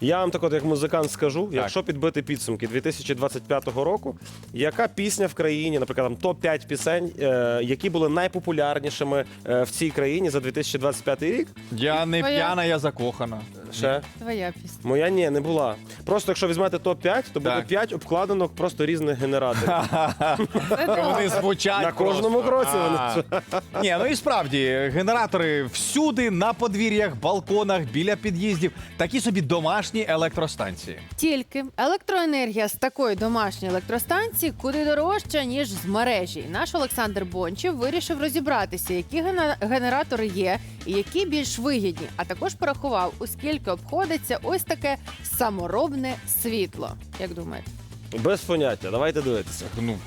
Я вам так от як музикант скажу, якщо підбити підсумки 2025 року, яка пісня в країні, наприклад, там топ-5 пісень, е, які були найпопулярнішими е, в цій країні за 2025 рік? Я не Твоя- п'яна, я закохана. Ще Твоя пісня. моя ні, не була. Просто якщо візьмете топ-5, то буде Так. 5 обкладинок просто різних генераторів. Вони звучать На кожному просто. кроці вони А. Ні, ну і справді, генератори всюди, на подвір'ях, балконах, біля під'їздів. Такі собі домашні електростанції. Тільки електроенергія з такої домашньої електростанції куди дорожча, ніж з мережі. Наш Олександр Бончев вирішив розібратися, які гена- генератори є і які більш вигідні. А також порахував, у скільки обходиться ось таке саморобне світло. Як думаєте? Без поняття. Давайте дивитися. Ну,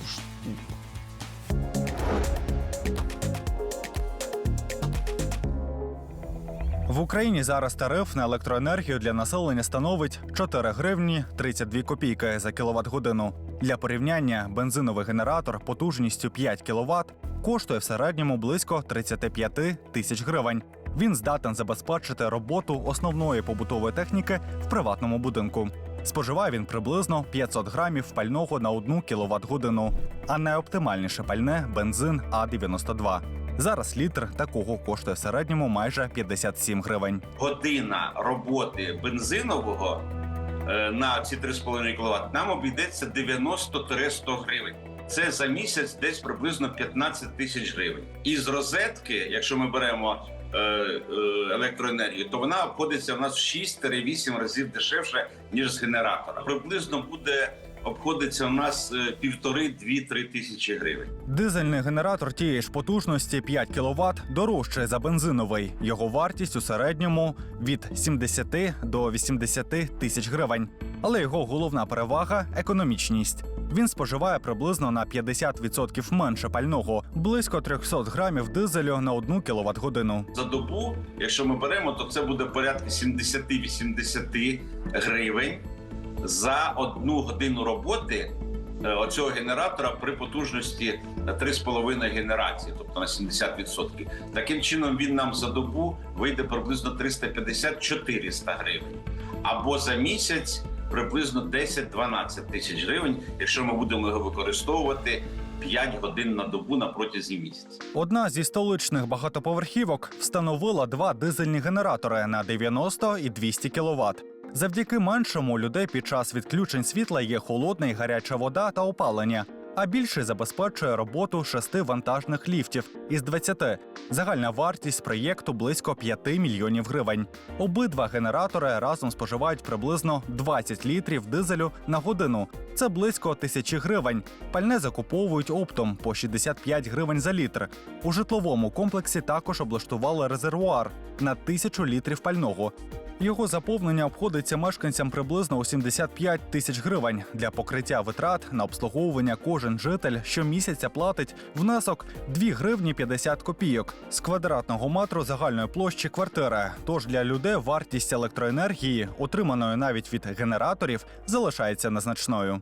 В Україні зараз тариф на електроенергію для населення становить 4 гривні 32 копійки за кіловат годину. Для порівняння бензиновий генератор потужністю 5 кВт коштує в середньому близько 35 тисяч гривень. Він здатен забезпечити роботу основної побутової техніки в приватному будинку. Споживає він приблизно 500 грамів пального на 1 кВт годину, а найоптимальніше пальне бензин А92. Зараз літр такого коштує в середньому майже 57 гривень. година роботи бензинового е, на ці 3,5 кВт нам обійдеться 90-100 гривень. Це за місяць десь приблизно 15 тисяч гривень. Із розетки, якщо ми беремо е, е, електроенергію, то вона обходиться в нас в 6-8 разів дешевше ніж з генератора. Приблизно буде обходиться у нас е, півтори-дві-три тисячі гривень. Дизельний генератор тієї ж потужності 5 кВт дорожчий за бензиновий. Його вартість у середньому від 70 до 80 тисяч гривень. Але його головна перевага економічність. Він споживає приблизно на 50% менше пального, близько 300 грамів дизелю на 1 кВт годину. за добу, якщо ми беремо, то це буде порядка 70-80 гривень за одну годину роботи е, оцього генератора при потужності 3,5 генерації, тобто на 70%. Таким чином він нам за добу вийде приблизно 350-400 гривень. Або за місяць приблизно 10-12 тисяч гривень, якщо ми будемо його використовувати 5 годин на добу на протязі місяця. Одна зі столичних багатоповерхівок встановила два дизельні генератори на 90 і 200 кВт. Завдяки меншому людей під час відключень світла є холодна і гаряча вода та опалення. А більше забезпечує роботу шести вантажних ліфтів із 20. Загальна вартість проєкту близько 5 мільйонів гривень. Обидва генератори разом споживають приблизно 20 літрів дизелю на годину. Це близько тисячі гривень. Пальне закуповують оптом по 65 гривень за літр. У житловому комплексі також облаштували резервуар на тисячу літрів пального. Його заповнення обходиться мешканцям приблизно у 75 тисяч гривень. Для покриття витрат на обслуговування кожен житель щомісяця платить внесок 2 гривні 50 копійок з квадратного метру загальної площі квартири. Тож для людей вартість електроенергії, отриманої навіть від генераторів, залишається незначною.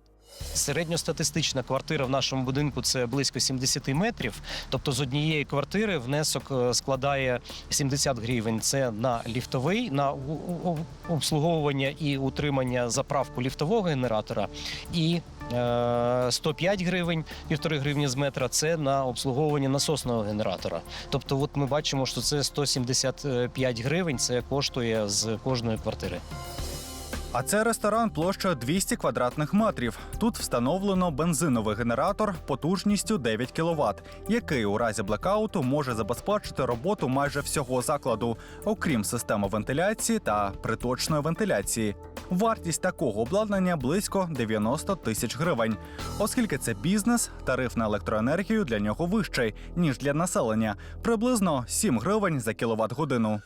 Середньостатистична квартира в нашому будинку це близько 70 метрів. Тобто з однієї квартири внесок е, складає 70 гривень. Це на ліфтовий, на обслуговування і утримання заправку ліфтового генератора. І е, 105 гривень, півтори гривні з метра це на обслуговування насосного генератора. Тобто, от ми бачимо, що це 175 гривень. Це коштує з кожної квартири. А це ресторан площа 200 квадратних метрів. Тут встановлено бензиновий генератор потужністю 9 кВт, який у разі блекауту може забезпечити роботу майже всього закладу, окрім системи вентиляції та приточної вентиляції. Вартість такого обладнання близько 90 тисяч гривень. Оскільки це бізнес, тариф на електроенергію для нього вищий ніж для населення приблизно 7 гривень за кіловат годину.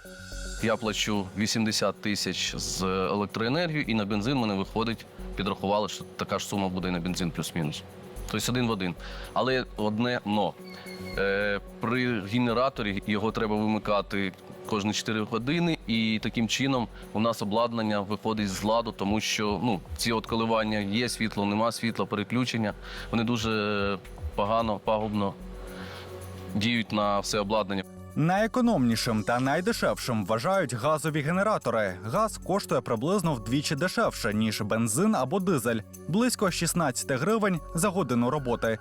Я плачу 80 тисяч з електроенергії, і на бензин мене виходить, підрахували, що така ж сума буде і на бензин плюс-мінус. Тобто один в один. Але одне но. Е, при генераторі його треба вимикати кожні 4 години, і таким чином у нас обладнання виходить з ладу, тому що ну, ці от коливання є світло, нема світла, переключення. Вони дуже погано, пагубно діють на все обладнання. Найекономнішим та найдешевшим вважають газові генератори. Газ коштує приблизно вдвічі дешевше, ніж бензин або дизель, близько 16 гривень за годину роботи.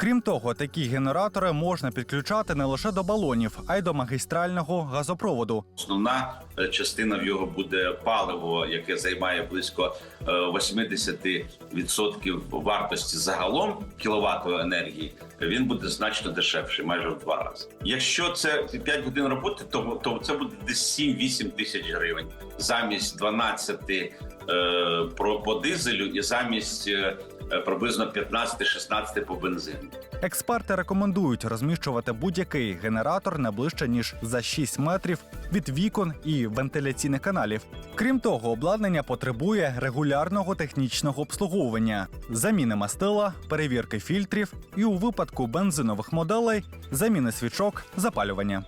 Крім того, такі генератори можна підключати не лише до балонів, а й до магістрального газопроводу. Основна е, частина в його буде паливо, яке займає близько е, 80% вартості загалом кіловатної енергії. Він буде значно дешевший, майже в два рази. Якщо це 5 годин роботи, то, то це буде десь 7-8 тисяч гривень замість 12 е, про по дизелю і замість е, е, приблизно 15-16 по бензину. Експерти рекомендують розміщувати будь-який генератор не ближче ніж за 6 метрів від вікон і вентиляційних каналів. Крім того, обладнання потребує регулярного технічного обслуговування, заміни мастила, перевірки фільтрів і у випадку бензинових моделей заміни свічок запалювання.